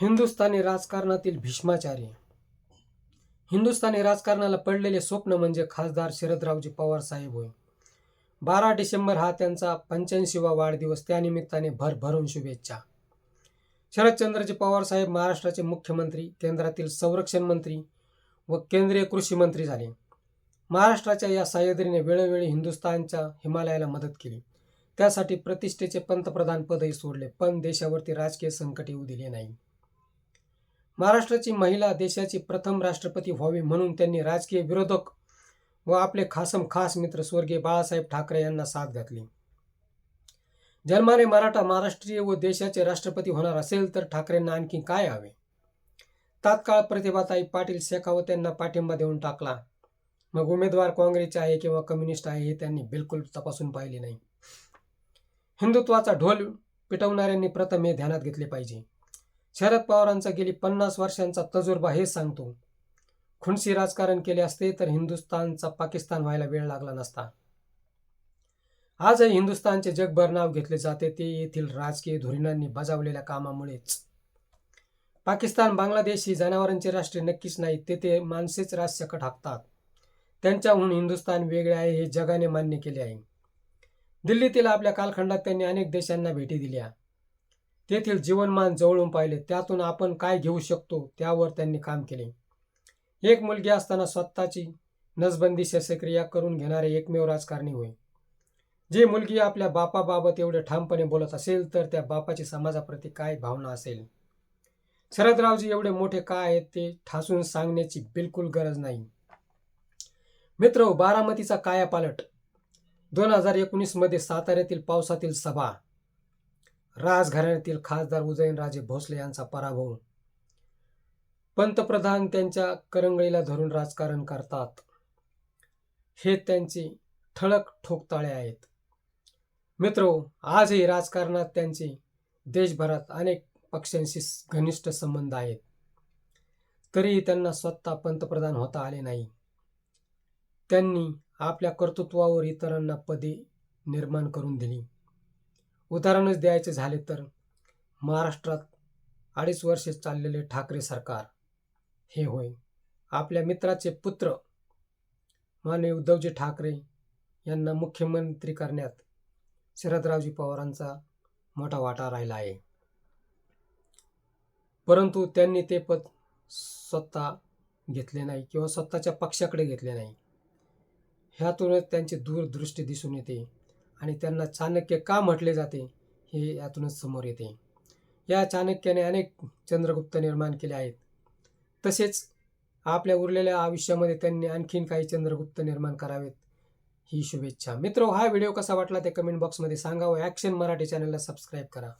हिंदुस्थानी राजकारणातील भीष्माचार्य हिंदुस्थानी राजकारणाला पडलेले स्वप्न म्हणजे खासदार शरदरावजी पवार साहेब होय. बारा डिसेंबर हा त्यांचा पंच्याऐंशीवा वाढदिवस. त्यानिमित्ताने भरभरून शुभेच्छा. शरदचंद्रजी पवार साहेब महाराष्ट्राचे मुख्यमंत्री केंद्रातील संरक्षण मंत्री व केंद्रीय कृषी मंत्री झाले. महाराष्ट्राच्या या सह्याद्रीने वेळोवेळी हिंदुस्थानच्या हिमालयाला मदत केली. त्यासाठी प्रतिष्ठेचे पंतप्रधान पदही सोडले पण देशावरती राजकीय संकट येऊ दिले नाही. महाराष्ट्राची महिला देशाची प्रथम राष्ट्रपती व्हावी म्हणून त्यांनी राजकीय विरोधक व आपले खासम खास मित्र स्वर्गीय बाळासाहेब ठाकरे यांना साथ घातली. जन्माने मराठा महाराष्ट्रीय व देशाचे राष्ट्रपती होणार असेल तर ठाकरेंना आणखी काय हवे? तात्काळ प्रतिभाताई पाटील शेखावत यांना पाठिंबा देऊन टाकला. मग उमेदवार काँग्रेसचे आहे किंवा कम्युनिस्ट आहे हे त्यांनी बिलकुल तपासून पाहिले नाही. हिंदुत्वाचा ढोल पिटवणाऱ्यांनी प्रथम हे ध्यानात घेतले पाहिजे. शरद पवारांचा गेली पन्नास वर्षांचा तजुर्बा हे सांगतो. खुणसी राजकारण केले असते तर हिंदुस्थानचा पाकिस्तान व्हायला वेळ लागला नसता. आजही हिंदुस्थानचे जगभर नाव घेतले जाते ते येथील राजकीय धोरणांनी बजावलेल्या कामामुळेच. पाकिस्तान बांगलादेश ही जनावरांचे राष्ट्र नक्कीच नाही तेथे माणसेच राजसकट हाकतात. त्यांच्याहून हिंदुस्थान वेगळे आहे हे जगाने मान्य केले आहे. दिल्लीतील आपल्या कालखंडात त्यांनी अनेक देशांना भेटी दिल्या. तेथील जीवनमान जवळून पाहिले. त्यातून आपण काय घेऊ शकतो त्यावर त्यांनी काम केले. एक मुलगी असताना स्वतःची नसबंदी शस्त्रक्रिया करून घेणारे एकमेव राजकारणी होय. जे मुलगी आपल्या बापाबाबत एवढे ठामपणे बोलत असेल तर त्या बापाची समाजाप्रती काय भावना असेल? शरदरावजी एवढे मोठे काय आहेत ते ठासून सांगण्याची बिलकुल गरज नाही. मित्र बारामतीचा कायापालट. दोन हजार एकोणीसमध्ये साताऱ्यातील पावसातील सभा. राजघराण्यातील खासदार उदयनराजे भोसले यांचा पराभव. पंतप्रधान त्यांच्या करंगळीला धरून राजकारण करतात. हे त्यांचे ठळक ठोकताळे आहेत. मित्रो आजही राजकारणात त्यांचे देशभरात अनेक पक्षांशी घनिष्ठ संबंध आहेत. तरीही त्यांना स्वतः पंतप्रधान होता आले नाही. त्यांनी आपल्या कर्तृत्वावर इतरांना पदे निर्माण करून दिली. उदाहरणच द्यायचे झाले तर महाराष्ट्रात अडीच वर्षे चाललेले ठाकरे सरकार हे होय. आपल्या मित्राचे पुत्र माने उद्धवजी ठाकरे यांना मुख्यमंत्री करण्यात शरदरावजी पवारांचा मोठा वाटा राहिला आहे. परंतु त्यांनी ते पद स्वतः घेतले नाही किंवा स्वतःच्या पक्षाकडे घेतले नाही. ह्यातूनच त्यांची दूरदृष्टी दिसून येते. आणि त्यांना चाणक्य का म्हटले जाते हे यातूनच समोर येते. या चाणक्याने अनेक चंद्रगुप्त निर्माण केले आहेत. तसेच आपल्या उरलेल्या आयुष्यामध्ये त्यांनी आणखीन काही चंद्रगुप्त निर्माण करावेत ही शुभेच्छा. मित्र हा व्हिडिओ कसा वाटला ते कमेंट बॉक्समध्ये सांगा व ॲक्शन मराठी चॅनलला सबस्क्राईब करा.